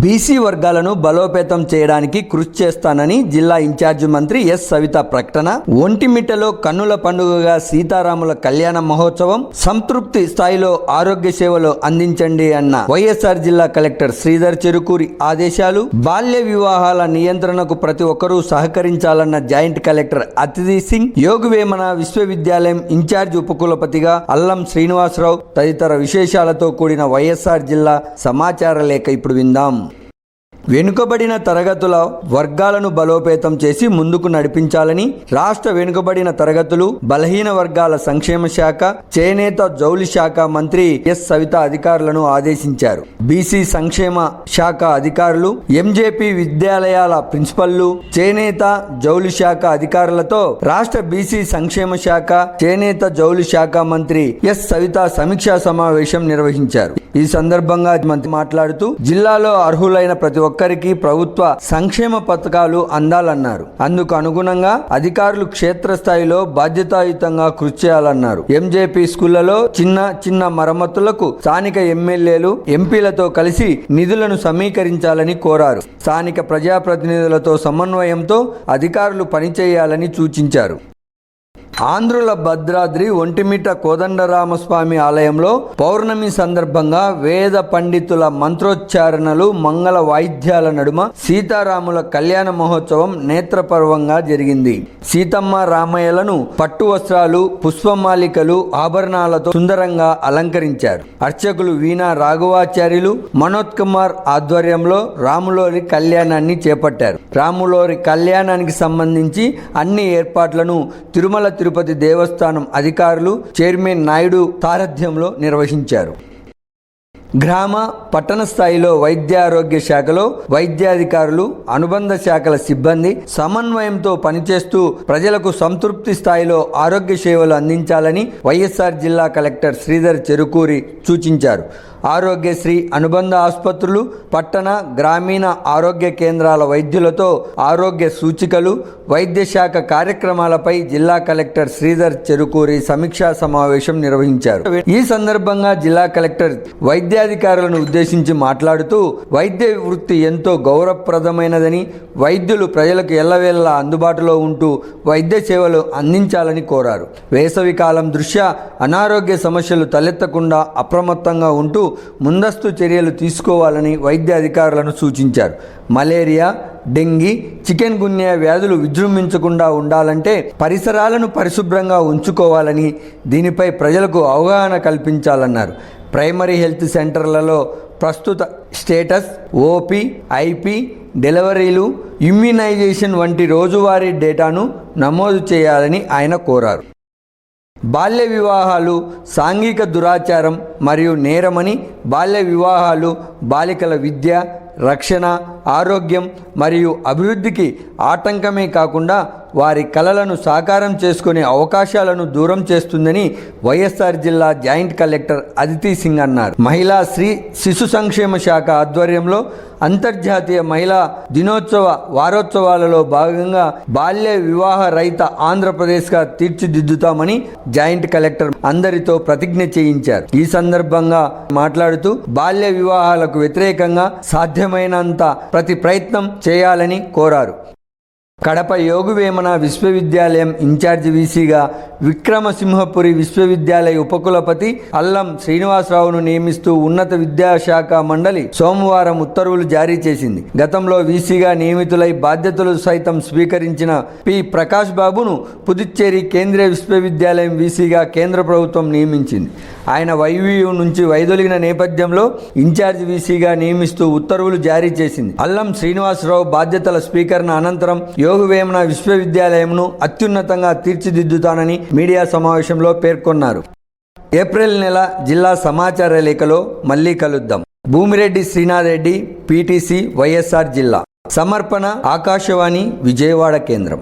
BC వర్గాలను బలోపేతం చేయడానికి కృషి చేస్తానని జిల్లా ఇన్ఛార్జి మంత్రి ఎస్ సవిత ప్రకటన. ఒంటిమిట్టలో కన్నుల పండుగగా సీతారాముల కళ్యాణ మహోత్సవం సంతృప్తి స్థాయిలో ఆరోగ్య సేవలు అందించండి అన్న వైఎస్ఆర్ జిల్లా కలెక్టర్ శ్రీధర్ చెరుకూరి ఆదేశాలు. బాల్య వివాహాల నియంత్రణకు ప్రతి ఒక్కరూ సహకరించాలన్న జాయింట్ కలెక్టర్ అతిథి సింగ్ యోగవేమన విశ్వవిద్యాలయం ఇన్ఛార్జ్ ఉపకులపతిగా అల్లం శ్రీనివాసరావు తదితర విశేషాలతో కూడిన వైఎస్ఆర్ జిల్లా సమాచార లేఖ ఇప్పుడు విందాం. వెనుకబడిన తరగతుల వర్గాలను బలోపేతం చేసి ముందుకు నడిపించాలని రాష్ట్ర వెనుకబడిన తరగతులు బలహీన వర్గాల సంక్షేమ శాఖ చేనేత జౌలి శాఖ మంత్రి ఎస్ సవిత అధికారులను ఆదేశించారు. బీసీ సంక్షేమ శాఖ అధికారులు ఎంజేపీ విద్యాలయాల ప్రిన్సిపల్లు చేనేత జౌలి శాఖ అధికారులతో రాష్ట్ర బీసీ సంక్షేమ శాఖ చేనేత జౌలి శాఖ మంత్రి ఎస్ సవిత సమీక్షా సమావేశం నిర్వహించారు. ఈ సందర్భంగా మంత్రి మాట్లాడుతూ జిల్లాలో అర్హులైన ప్రతి ఒక్క ఒక్కరికి ప్రభుత్వ సంక్షేమ పథకాలు అందాలన్నారు. అందుకు అనుగుణంగా అధికారులు క్షేత్రస్థాయిలో బాధ్యతాయుతంగా కృషి చేయాలన్నారు. ఎంజేపీ స్కూళ్ళలో చిన్న చిన్న మరమ్మతులకు స్థానిక ఎమ్మెల్యేలు ఎంపీలతో కలిసి నిధులను సమీకరించాలని కోరారు. స్థానిక ప్రజాప్రతినిధులతో సమన్వయంతో అధికారులు పనిచేయాలని సూచించారు. ఆంధ్రుల భద్రాద్రి ఒంటిమిట కోదండరామస్వామి ఆలయంలో పౌర్ణమి సందర్భంగా వేద పండితుల మంత్రోచ్చారణలు మంగళ వాయిద్యాల నడుమ సీతారాముల కళ్యాణ మహోత్సవం నేత్రపర్వంగా జరిగింది. సీతమ్మ రామయ్యలను పట్టు వస్త్రాలు పుష్పమాలికలు ఆభరణాలతో సుందరంగా అలంకరించారు. అర్చకులు వీణా రాఘవాచార్యులు మనోత్ కుమార్ ఆధ్వర్యంలో రాములోరి కళ్యాణాన్ని చేపట్టారు. రాములోరి కళ్యాణానికి సంబంధించి అన్ని ఏర్పాట్లను తిరుమల తిరు తిరుపతి దేవస్థానం అధికారులు చైర్మన్ నాయుడు సారథ్యంలో నిర్వహించారు. గ్రామ పట్టణ స్థాయిలో వైద్య ఆరోగ్య శాఖలో వైద్యాధికారులు అనుబంధ శాఖల సిబ్బంది సమన్వయంతో పనిచేస్తూ ప్రజలకు సంతృప్తి స్థాయిలో ఆరోగ్య సేవలు అందించాలని వైఎస్ఆర్ జిల్లా కలెక్టర్ శ్రీధర్ చెరుకూరి సూచించారు. ఆరోగ్యశ్రీ అనుబంధ ఆసుపత్రులు పట్టణ గ్రామీణ ఆరోగ్య కేంద్రాల వైద్యులతో ఆరోగ్య సూచికలు వైద్య శాఖ కార్యక్రమాలపై జిల్లా కలెక్టర్ శ్రీధర్ చెరుకూరి సమీక్షా సమావేశం నిర్వహించారు. ఈ సందర్భంగా జిల్లా కలెక్టర్ వైద్య వైద్యాధికారులను ఉద్దేశించి మాట్లాడుతూ వైద్య వృత్తి ఎంతో గౌరవప్రదమైనదని వైద్యులు ప్రజలకు ఎల్లవేళలా అందుబాటులో ఉంటూ వైద్య సేవలు అందించాలని కోరారు. వేసవి కాలం దృష్ట్యా అనారోగ్య సమస్యలు తలెత్తకుండా అప్రమత్తంగా ఉంటూ ముందస్తు చర్యలు తీసుకోవాలని వైద్య అధికారులను సూచించారు. మలేరియా డెంగీ చికెన్ గున్యా వ్యాధులు విజృంభించకుండా ఉండాలంటే పరిసరాలను పరిశుభ్రంగా ఉంచుకోవాలని దీనిపై ప్రజలకు అవగాహన కల్పించాలన్నారు. ప్రైమరీ హెల్త్ సెంటర్లలో ప్రస్తుత స్టేటస్ ఓపీ ఐపీ డెలివరీలు ఇమ్యునైజేషన్ వంటి రోజువారీ డేటాను నమోదు చేయాలని ఆయన కోరారు. బాల్య వివాహాలు సాంఘిక దురాచారం మరియు నేరమని బాల్య వివాహాలు బాలికల విద్య రక్షణ ఆరోగ్యం మరియు అభివృద్ధికి ఆటంకమే కాకుండా వారి కలలను సాకారం చేసుకునే అవకాశాలను దూరం చేస్తుందని వైఎస్ఆర్ జిల్లా జాయింట్ కలెక్టర్ అదితి సింగ్ అన్నారు. మహిళా శ్రీ శిశు సంక్షేమ శాఖ ఆధ్వర్యంలో అంతర్జాతీయ మహిళా దినోత్సవ వారోత్సవాలలో భాగంగా బాల్య వివాహ రహిత ఆంధ్రప్రదేశ్గా తీర్చిదిద్దుతామని జాయింట్ కలెక్టర్ అందరితో ప్రతిజ్ఞ చేయించారు. ఈ సందర్భంగా మాట్లాడుతూ బాల్య వివాహాలకు వ్యతిరేకంగా సాధ్యమైనంత ప్రతి ప్రయత్నం చేయాలని కోరారు. కడప యోగువేమన విశ్వవిద్యాలయం ఇన్ఛార్జి వీసీగా విక్రమసింహపురి విశ్వవిద్యాలయ ఉపకులపతి అల్లం శ్రీనివాసరావును నియమిస్తూ ఉన్నత విద్యాశాఖ మండలి సోమవారం ఉత్తర్వులు జారీ చేసింది. గతంలో వీసీగా నియమితులై బాధ్యతలు సైతం స్వీకరించిన పి. ప్రకాష్ బాబును పుదుచ్చేరి కేంద్రీయ విశ్వవిద్యాలయం వీసీగా కేంద్ర ప్రభుత్వం నియమించింది. ఆయన వైవియు నుంచి వైదొలిగిన నేపథ్యంలో ఇన్ఛార్జ్ వీసీగా నియమిస్తూ ఉత్తర్వులు జారీ చేసింది. అల్లం శ్రీనివాసరావు బాధ్యతల స్వీకరణ అనంతరం యోగవేమన విశ్వవిద్యాలయంను అత్యున్నతంగా తీర్చిదిద్దుతానని మీడియా సమావేశంలో పేర్కొన్నారు. ఏప్రిల్ నెల జిల్లా సమాచార లేఖలో మళ్ళీ కలుద్దాం. భూమిరెడ్డి శ్రీనాథ్ రెడ్డి పీటీసీ వైఎస్ఆర్ జిల్లా. సమర్పణ ఆకాశవాణి విజయవాడ కేంద్రం.